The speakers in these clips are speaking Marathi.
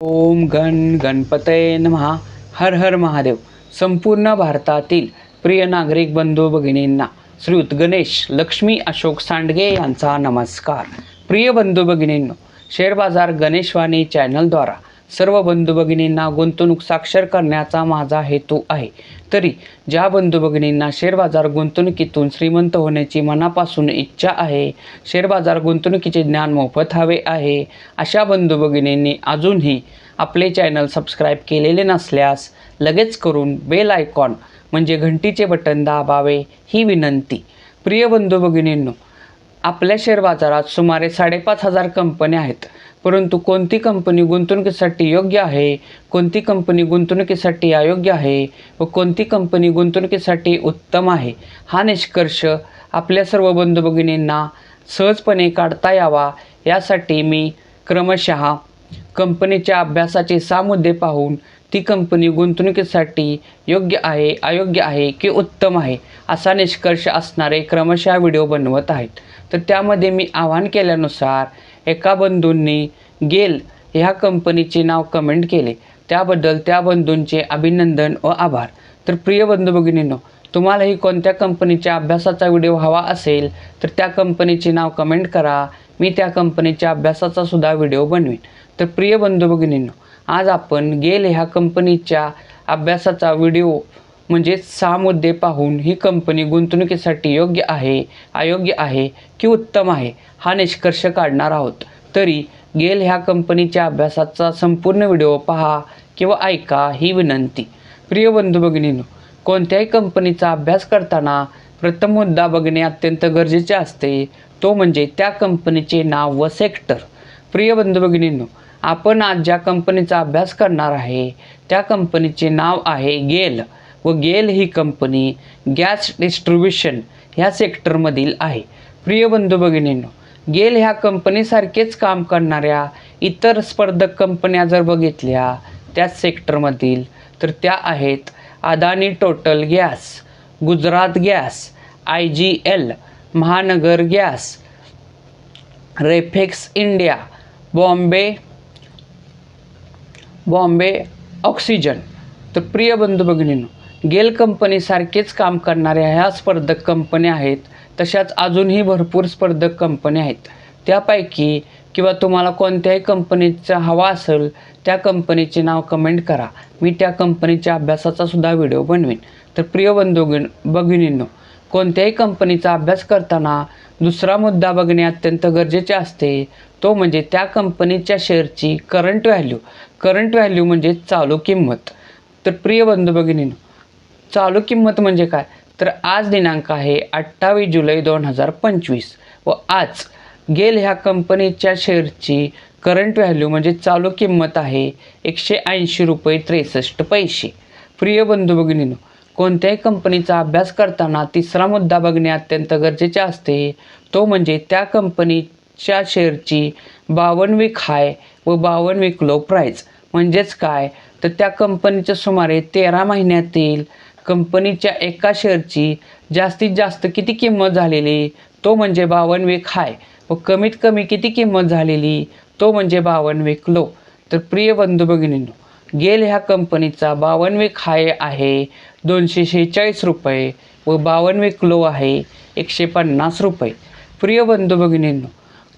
ओम गण गणपतये नमहा हर हर महादेव. संपूर्ण भारतातील प्रिय नागरिक बंधू भगिनींना श्रीयुत गणेश लक्ष्मी अशोक सांडगे यांचा नमस्कार. प्रिय बंधू भगिनींनो शेअर बाजार गणेशवाणी चॅनलद्वारा सर्व बंधू भगिनींना गुंतवणूक साक्षर करण्याचा माझा हेतू आहे. तरी ज्या बंधू भगिनींना शेअर बाजार गुंतवणुकीतून श्रीमंत होण्याची मनापासून इच्छा आहे शेअर बाजार गुंतवणुकीचे ज्ञान मोफत हवे आहे अशा बंधू भगिनींनी अजूनही आपले चॅनल सबस्क्राईब केलेले नसल्यास लगेच करून बेल आयकॉन म्हणजे घंटीचे बटन दाबावे ही विनंती. प्रिय बंधू भगिनींनो आपल्या शेअर बाजारात सुमारे साडेपाच हजार कंपन्या आहेत. परंतु कोणती कंपनी गुंतवणुकीसाठी योग्य आहे कोणती कंपनी गुंतवणुकीसाठी अयोग्य आहे व कोणती कंपनी गुंतवणुकीसाठी उत्तम आहे हा निष्कर्ष आपल्या सर्व बंधू भगिनींना सहजपणे काढता यावा. यासाठी मी क्रमशः कंपनीच्या अभ्यासाचे सहा मुद्दे पाहून ती कंपनी गुंतवणुकीसाठी योग्य आहे अयोग्य आहे की उत्तम आहे असा निष्कर्ष असणारे क्रमशः व्हिडिओ बनवत आहेत. तर त्यामध्ये मी आवाहन केल्यानुसार एका बंधूंनी गेल ह्या कंपनीचे नाव कमेंट केले. त्याबद्दल त्या बंधूंचे अभिनंदन व आभार. तर प्रिय बंधू भगिनींनो तुम्हालाही कोणत्या कंपनीच्या अभ्यासाचा व्हिडिओ हवा असेल तर त्या कंपनीचे नाव कमेंट करा. मी त्या कंपनीच्या अभ्यासाचा सुद्धा व्हिडिओ बनवीन. तर प्रिय बंधू भगिनींनो आज आपण गेल ह्या कंपनीच्या अभ्यासाचा व्हिडिओ म्हणजे सहा मुद्दे पाहून ही कंपनी गुंतवणुकीसाठी योग्य आहे अयोग्य आहे की उत्तम आहे हा निष्कर्ष काढणार आहोत. तरी गेल ह्या कंपनीच्या अभ्यासाचा संपूर्ण व्हिडिओ पहा किंवा ऐका ही विनंती. प्रिय बंधू भगिनीनो कोणत्याही कंपनीचा अभ्यास करताना प्रथम मुद्दा बघणे अत्यंत गरजेचे असते. तो म्हणजे त्या कंपनीचे नाव व सेक्टर प्रिय बंधू भगिनींनो आपण आज ज्या कंपनीचा अभ्यास करणार आहे त्या कंपनीचे नाव आहे गेल व गेल ही कंपनी गॅस डिस्ट्रीब्युशन ह्या सेक्टरमधील आहे. प्रिय बंधू भगिनींनो गेल ह्या कंपनीसारखेच काम करणाऱ्या इतर स्पर्धक कंपन्या जर बघितल्या त्याच सेक्टरमधील तर त्या आहेत Adani Total gas Gujarat gas I G L Mahanagar gas Refex India Bombay Bombay oxygen. तर प्रिय बंधू भगिनींनो गेल कंपनीसारखेच काम करणाऱ्या ह्या स्पर्धक कंपन्या आहेत तशाच अजूनही भरपूर स्पर्धक कंपन्या आहेत. त्यापैकी किंवा तुम्हाला कोणत्याही कंपनीचा हवा असेल त्या कंपनीचे नाव कमेंट करा. मी त्या कंपनीच्या अभ्यासाचा सुद्धा व्हिडिओ बनवेन. तर प्रिय बंधू भगिनींनो कोणत्याही कंपनीचा अभ्यास करताना दुसरा मुद्दा बघणे अत्यंत गरजेचे असते. तो म्हणजे त्या कंपनीच्या शेअरची करंट व्हॅल्यू करंट व्हॅल्यू म्हणजे चालू किंमत. तर प्रिय बंधू भगिनींनो चालू किंमत म्हणजे काय? तर आज दिनांक आहे अठ्ठावीस जुलै दोन हजार पंचवीस. व आज गेल ह्या कंपनीच्या शेअरची करंट व्हॅल्यू म्हणजे चालू किंमत आहे एकशे ऐंशी रुपये त्रेसष्ट पैसे. प्रिय बंधू भगिनीनो कोणत्याही कंपनीचा अभ्यास करताना तिसरा मुद्दा बघणे अत्यंत गरजेचे असते. तो म्हणजे त्या कंपनीच्या शेअरची बावन्न वीक हाय व बावन्न वीक लो प्राईज म्हणजेच काय? तर त्या कंपनीच्या सुमारे तेरा महिन्यातील कंपनीच्या एका शेअरची जास्तीत जास्त किती किंमत झालेली? तो म्हणजे बावनवेक हाय. व कमीत कमी किती किंमत झालेली? तो म्हणजे बावनवेक लो तर प्रिय बंधू भगिनींनो गेल ह्या कंपनीचा बावनवेक हाय आहे दोनशे शेहेचाळीस रुपये व बावनवेक लो आहे एकशे पन्नास रुपये. प्रिय बंधू भगिनींनो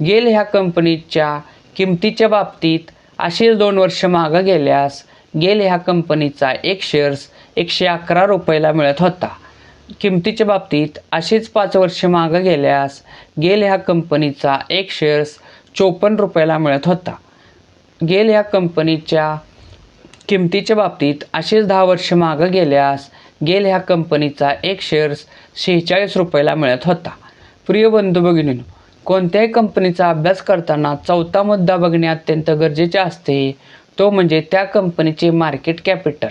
गेल ह्या कंपनीच्या किमतीच्या बाबतीत असेच दोन वर्ष मागं गेल्यास गेल ह्या कंपनीचा एक शेअर्स एकशे अकरा रुपयाला मिळत होता. किमतीच्या बाबतीत असेच पाच वर्ष मागं गेल्यास गेल ह्या कंपनीचा एक शेअर्स चोपन्न रुपयाला मिळत होता. गेल ह्या कंपनीच्या किमतीच्या बाबतीत असेच दहा वर्ष मागं गेल्यास गेल ह्या कंपनीचा एक शेअर्स शेहेचाळीस रुपयाला मिळत होता. प्रिय बंधू भगिनींनो कोणत्याही कंपनीचा अभ्यास करताना चौथा मुद्दा बघणे अत्यंत गरजेचे असते तो म्हणजे त्या कंपनीचे मार्केट कॅपिटल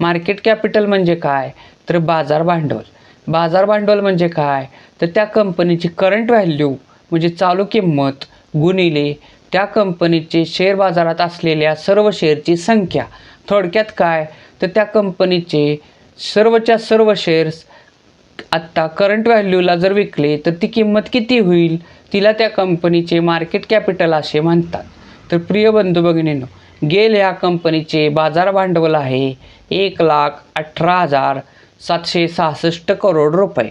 मार्केट कॅपिटल म्हणजे काय? तर बाजार भांडवल. बाजार भांडवल म्हणजे काय? तर त्या कंपनीची करंट व्हॅल्यू म्हणजे चालू किंमत गुणिले त्या कंपनीचे शेअर बाजारात असलेल्या सर्व शेअरची संख्या. थोडक्यात काय? तर त्या कंपनीचे सर्वच्या सर्व शेअर्स आत्ता करंट व्हॅल्यूला जर विकले तर ती किंमत किती होईल? तिला त्या कंपनीचे मार्केट कॅपिटल असे म्हणतात. तर प्रिय बंधू भगिनींनो गेल ह्या कंपनीचे बाजार भांडवल आहे एक लाख अठरा हजार सातशे सहासष्ट करोड रुपये.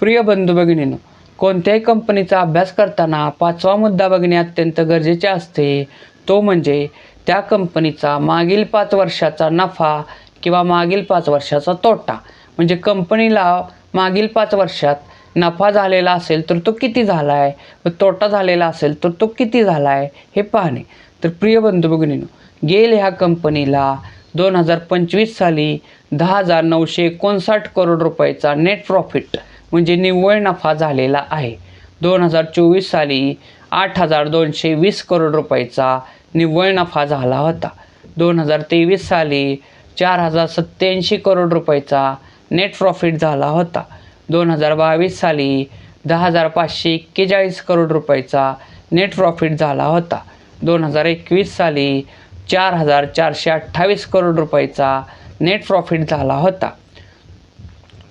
प्रिय बंधू भगिनींनो कोणत्याही कंपनीचा अभ्यास करताना पाचवा मुद्दा बघणे अत्यंत गरजेचे असते. तो म्हणजे त्या कंपनीचा मागील पाच वर्षाचा नफा किंवा मागील पाच वर्षाचा तोटा. म्हणजे कंपनीला मागील पाच वर्षात नफा झालेला असेल तर तो किती झाला आहे व तोटा झालेला असेल तर तो किती झाला आहे हे पाहणे. तर प्रिय बंधू भगिनींनो गेल ह्या कंपनीला दोन हजार पंचवीस साली दहा हजार नऊशे एकोणसाठ करोड रुपयाचा नेट प्रॉफिट म्हणजे निव्वळ नफा झालेला आहे. दोन हजार चोवीस साली आठ हजार दोनशे वीस करोड रुपयाचा निव्वळ नफा झाला होता. दोन हजार तेवीस साली चार हजार सत्याऐंशी करोड रुपयाचा नेट प्रॉफिट झाला होता. दोन हजार बावीस साली दहा हजार पाचशे एक्केचाळीस करोड रुपयाचा नेट प्रॉफिट झाला होता. दोन हजार एकवीस साली चार हजार चारशे अठ्ठावीस करोड रुपयाचा नेट प्रॉफिट झाला होता.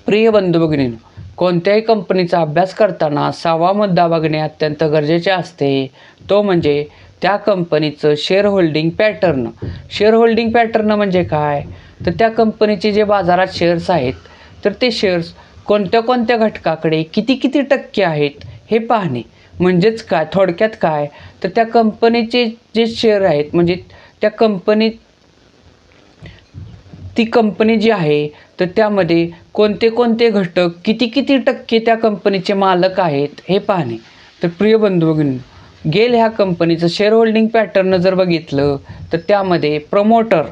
प्रिय बंधू भगिनींनो कोणत्याही कंपनीचा अभ्यास करताना सहावा मुद्दा बघणे अत्यंत गरजेचे असते. तो म्हणजे त्या कंपनीचं share holding pattern share holding pattern म्हणजे काय? तर त्या कंपनीचे जे बाजारात शेअर्स आहेत तर ते शेअर्स कोणत्या कोणत्या घटकाकडे किती किती टक्के आहेत हे पाहणे. म्हणजेच काय? थोडक्यात काय? तर त्या कंपनीचे जे शेअर आहेत म्हणजे त्या कंपनीत ती कंपनी जी आहे तर त्यामध्ये कोणते कोणते घटक किती किती टक्के त्या कंपनीचे मालक आहेत हे पाहणे. तर प्रिय बंधू भगिनी गेल ह्या कंपनीचं शेअर होल्डिंग पॅटर्न जर बघितलं तर त्यामध्ये प्रमोटर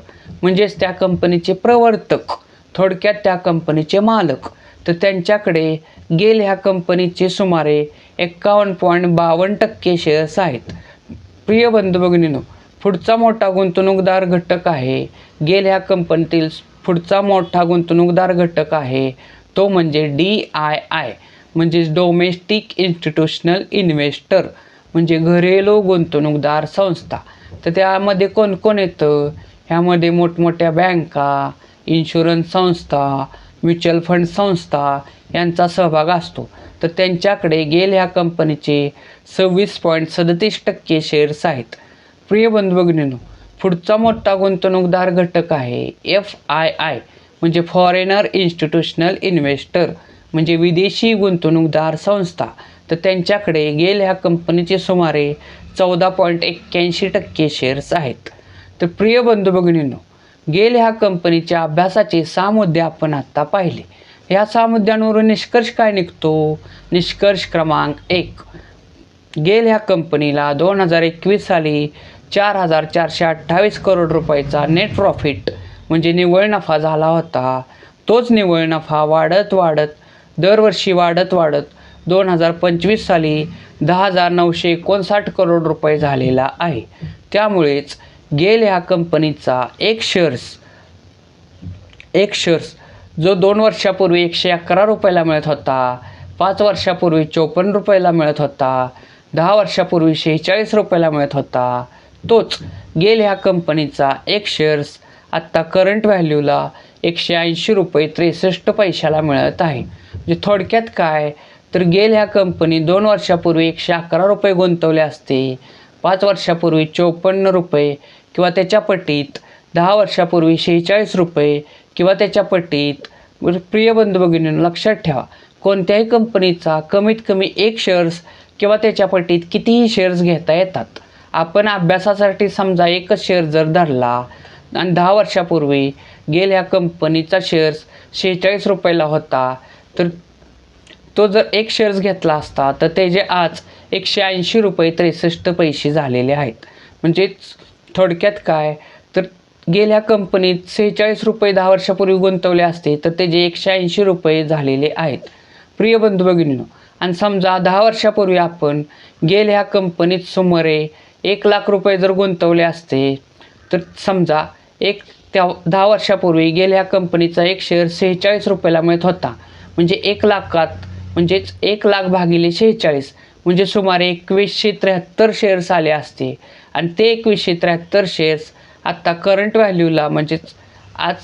म्हणजेच त्या कंपनीचे प्रवर्तक थोडक्यात त्या कंपनीचे मालक. तर त्यांच्याकडे गेल ह्या कंपनीचे सुमारे एक्कावन्न पॉईंट बावन्न टक्के शेअर्स आहेत. प्रिय बंधू भगिनीनो पुढचा मोठा गुंतवणूकदार घटक आहे. गेल ह्या कंपनीतील पुढचा मोठा गुंतवणूकदार घटक आहे. तो म्हणजे डी आय आय म्हणजेच डोमेस्टिक इन्स्टिट्यूशनल इन्व्हेस्टर म्हणजे घरेलू गुंतवणूकदार संस्था. तर त्यामध्ये कोण कोण येतं? ह्यामध्ये मोठमोठ्या बँका इन्शुरन्स संस्था म्युच्युअल फंड संस्था यांचा सहभाग असतो. तर त्यांच्याकडे गेल ह्या कंपनीचे सव्वीस पॉईंट सदतीस टक्के शेअर्स आहेत. प्रिय बंधुभगिनीनो पुढचा मोठा गुंतवणूकदार घटक आहे एफ आय आय म्हणजे फॉरेनर इन्स्टिट्यूशनल इन्व्हेस्टर म्हणजे विदेशी गुंतवणूकदार संस्था. तर त्यांच्याकडे गेल ह्या कंपनीचे सुमारे चौदा पॉईंट एक्क्याऐंशी टक्के शेअर्स आहेत. तर प्रिय बंधू भगिनींनो गेल ह्या कंपनीच्या अभ्यासाचे सहा मुद्दे आपण आत्ता पाहिले. ह्या सहा मुद्द्यांवरून निष्कर्ष काय निघतो? निष्कर्ष क्रमांक एक. गेल ह्या कंपनीला दोन हजार एकवीस साली चार हजार चारशे अठ्ठावीस करोड रुपयाचा नेट प्रॉफिट म्हणजे निव्वळ नफा झाला होता. तोच निव्वळ नफा वाढत वाढत दरवर्षी वाढत वाढत दोन हजार पंचवीस साली दहा हजार नऊशे एकोणसाठ करोड रुपये झालेला आहे. त्यामुळेच गेल ह्या कंपनीचा एक शेअर्स एक शेअर्स जो दोन वर्षापूर्वी एकशे अकरा रुपयाला मिळत होता पाच वर्षापूर्वी चोपन्न रुपयाला मिळत होता दहा वर्षापूर्वी शेहेचाळीस रुपयाला मिळत होता तोच गेल ह्या कंपनीचा एक शेअर्स आत्ता करंट व्हॅल्यूला एकशे ऐंशी रुपये त्रेसष्ट पैशाला मिळत आहे. म्हणजे थोडक्यात काय? तर गेल ह्या कंपनी दोन वर्षापूर्वी एकशे अकरा रुपये गुंतवले असते. पाच वर्षापूर्वी चोपन्न रुपये किंवा त्याच्या पटीत दहा वर्षापूर्वी शेहेचाळीस रुपये किंवा त्याच्या पटीत म्हणजे प्रिय बंधू भगिनींनो लक्षात ठेवा. कोणत्याही कंपनीचा कमीत कमी एक शेअर्स किंवा त्याच्या पटीत कितीही शेअर्स घेता येतात. आपण अभ्यासासाठी समजा एकच शेअर जर धरला आणि दहा वर्षापूर्वी गेल्या कंपनीचा शेअर्स शेहेचाळीस रुपयाला होता तर तो जर एक शेअर्स घेतला असता तर त्याचे आज एकशे ऐंशी रुपये त्रेसष्ट पैसे झालेले आहेत. म्हणजेच थोडक्यात काय? तर गेल्या कंपनीत सेहेचाळीस रुपये दहा वर्षापूर्वी गुंतवले असते तर त्याचे एकशे ऐंशी रुपये झालेले आहेत. प्रिय बंधू भगिनीनो आणि समजा दहा वर्षापूर्वी आपण गेल्या कंपनीत सुमारे एक लाख रुपये जर गुंतवले असते तर समजा एक त्या दहा वर्षापूर्वी गेल्या कंपनीचा एक शेअर सेहेचाळीस रुपयाला मिळत होता. म्हणजे एक लाखात म्हणजेच एक लाख भागिले शेहेचाळीस म्हणजे सुमारे एकवीसशे त्र्याहत्तर शेअर्स आले असते. आणि ते एकवीसशे त्र्याहत्तर शेअर्स आत्ता करंट व्हॅल्यूला म्हणजेच आज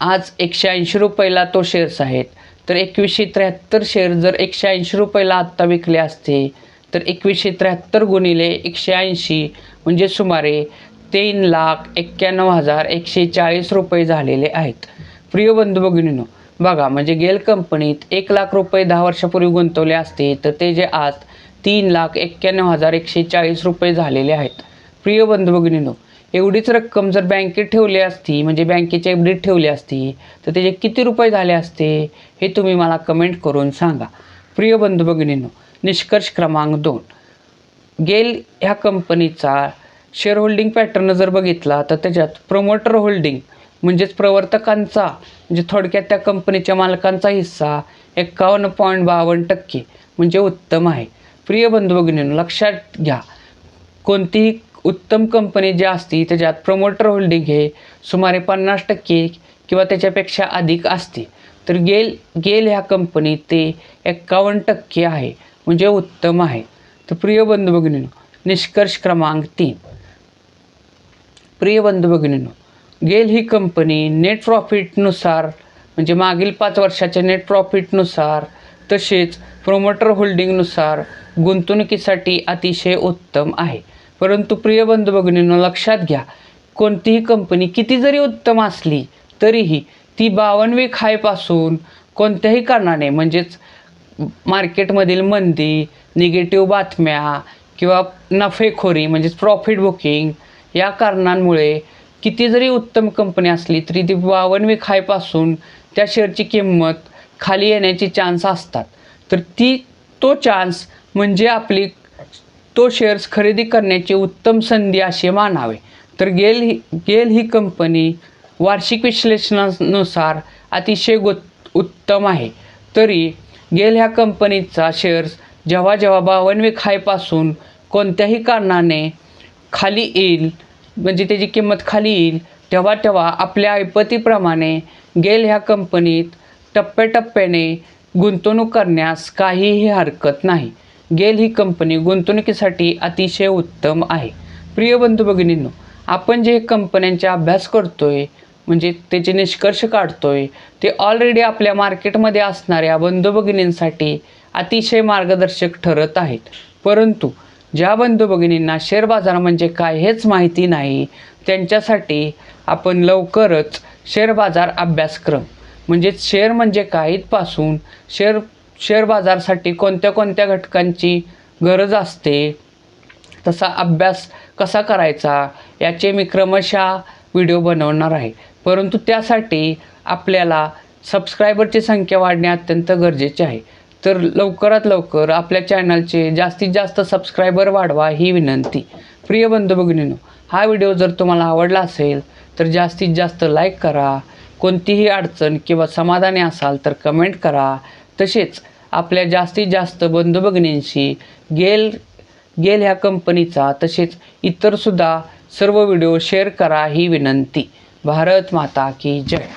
आज एकशे ऐंशी रुपयाला तो शेअर्स आहेत. तर एकवीसशे त्र्याहत्तर शेअर जर एकशे ऐंशी रुपयाला आत्ता विकले असते तर एकवीसशे त्र्याहत्तर गुणिले एकशे ऐंशी म्हणजे सुमारे तीन लाख एक्क्याण्णव हजार एकशे चाळीस रुपये झालेले आहेत. प्रिय बंधू भगिनीनो बघा म्हणजे गेल कंपनीत एक लाख रुपये दहा वर्षापूर्वी गुंतवले असते तर ते जे आज तीन लाख एक्क्याण्णव हजार एकशे चाळीस रुपये झालेले आहेत. प्रिय बंधू भगिनीनो एवढीच रक्कम जर बँकेत ठेवली असती म्हणजे बँकेचे एफ ठेवली असती तर त्याचे किती रुपये झाले असते हे तुम्ही मला कमेंट करून सांगा. प्रिय बंधू भगिनीनो निष्कर्ष क्रमांक दोन. गेल ह्या कंपनीचा शेअर होल्डिंग पॅटर्न जर बघितला तर त्याच्यात प्रमोटर होल्डिंग म्हणजेच प्रवर्तकांचा म्हणजे थोडक्यात त्या कंपनीच्या मालकांचा हिस्सा एक्कावन्न पॉईंट बावन्न टक्के म्हणजे उत्तम आहे. प्रिय बंधू लक्षात घ्या कोणतीही उत्तम कंपनी जी असती त्याच्यात प्रमोटर होल्डिंग हे सुमारे पन्नास टक्के किंवा त्याच्यापेक्षा अधिक असते. तर गेल गेल ह्या कंपनीत ते एक्कावन्न टक्के आहे. म्हणजे उत्तम आहे. तर प्रिय बंधू भगिनीनो निष्कर्ष क्रमांक तीन. प्रिय बंधू भगिनीनो गेल ही कंपनी नेट प्रॉफिटनुसार म्हणजे मागील पाच वर्षाच्या नेट प्रॉफिटनुसार तसेच प्रोमोटर होल्डिंगनुसार गुंतवणुकीसाठी अतिशय उत्तम आहे. परंतु प्रिय बंधू भगिनींनो लक्षात घ्या कोणतीही कंपनी किती जरी उत्तम असली तरीही ती बावनवी खायपासून कोणत्याही कारणाने म्हणजेच मार्केटमधील मंदी निगेटिव्ह बातम्या किंवा नफेखोरी म्हणजेच प्रॉफिट बुकिंग या कारणांमुळे किती जरी उत्तम कंपनी असली तरी ती बावनवी खायपासून त्या शेअरची किंमत खाली येण्याची चान्स असतात. तर ती तो चान्स म्हणजे आपली तो शेअर्स खरेदी करण्याची उत्तम संधी असे मानावे. तर गेल ही गेल ही कंपनी वार्षिक विश्लेषणानुसार अतिशय गो उत्तम आहे. तरी गेल ह्या कंपनीचा शेअर्स जेव्हा जेव्हा बावनवे खायपासून कोणत्याही कारणाने खाली येईल म्हणजे त्याची किंमत खाली येईल तेव्हा तेव्हा आपल्या ऐपतीप्रमाणे गेल ह्या कंपनीत टप्प्याटप्प्याने गुंतवणूक करण्यास काहीही हरकत नाही. गेल ही कंपनी गुंतवणुकीसाठी अतिशय उत्तम आहे. प्रिय बंधू भगिनींनो आपण जे कंपन्यांचा अभ्यास करतो आहे म्हणजे त्याचे निष्कर्ष काढतोय ते ऑलरेडी आपल्या मार्केटमध्ये असणाऱ्या बंधुभगिनींसाठी अतिशय मार्गदर्शक ठरत आहेत. परंतु ज्या बंधुभगिनींना शेअर बाजार म्हणजे काय हेच माहिती नाही त्यांच्यासाठी आपण लवकरच शेअर बाजार अभ्यासक्रम म्हणजेच शेअर म्हणजे काय इथपासून शेअर शेअर बाजारसाठी कोणत्या कोणत्या घटकांची गरज असते तसा अभ्यास कसा करायचा याचे मी क्रमशः व्हिडिओ बनवणार आहे. परंतु त्यासाठी आपल्याला सबस्क्रायबरची संख्या वाढणे अत्यंत गरजेचे आहे. तर लवकरात लवकर आपल्या चॅनलचे जास्तीत जास्त सबस्क्रायबर वाढवा ही विनंती. प्रिय बंधू भगिनीनो हा व्हिडिओ जर तुम्हाला आवडला असेल तर जास्तीत जास्त लाईक करा. कोणतीही अडचण किंवा समाधानी असाल तर कमेंट करा. तसेच आपल्या जास्तीत जास्त बंधू भगिनींशी गेल गेल ह्या कंपनीचा तसेच इतरसुद्धा सर्व व्हिडिओ शेअर करा ही विनंती. भारत माता की जय।